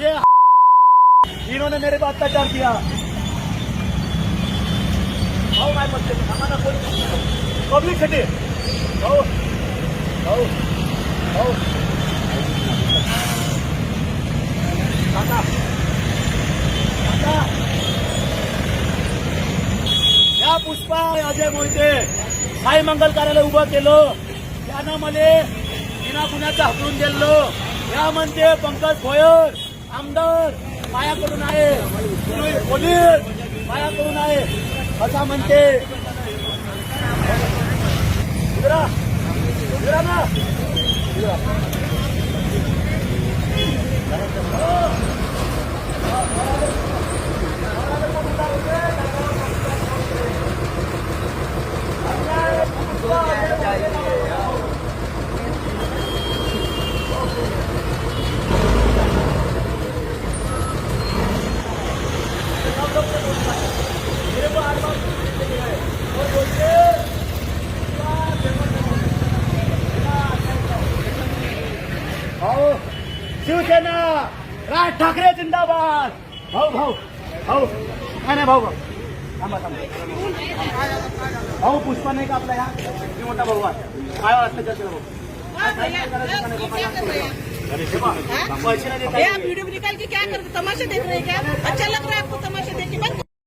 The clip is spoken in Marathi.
ये इन्होंने मेरे को अत्याचार किया। भाऊ काय म्हणते? आम्हाला पब्लिकसाठी. भाऊ भाऊ भाऊ. काका काका. या पुष्पा अजय मोहिते साई मंगल कार्यालय उभं केलं. त्यानं मला विना गुन्ह्याचं हकलून दिलो या म्हणते पंकज भोयर आमदार मायाकडून आहे. पोलीस मायाकडून आहे. असा म्हणते. ना. शिवसेना राज ठाकरे जिंदाबाद। भाऊ भाऊ भाऊ नाही नाही भाऊ भाऊ थांबा थांबा. भाऊ पुष्पा नाही का आपला ह्या? किती मोठा भाऊ आहे. काय भाऊ? पहा, पैसे देता ये निकाल के क्या करते? तमाशा देख रहे हैं क्या? अच्छा लग रहा है आपको तमाशा देख के?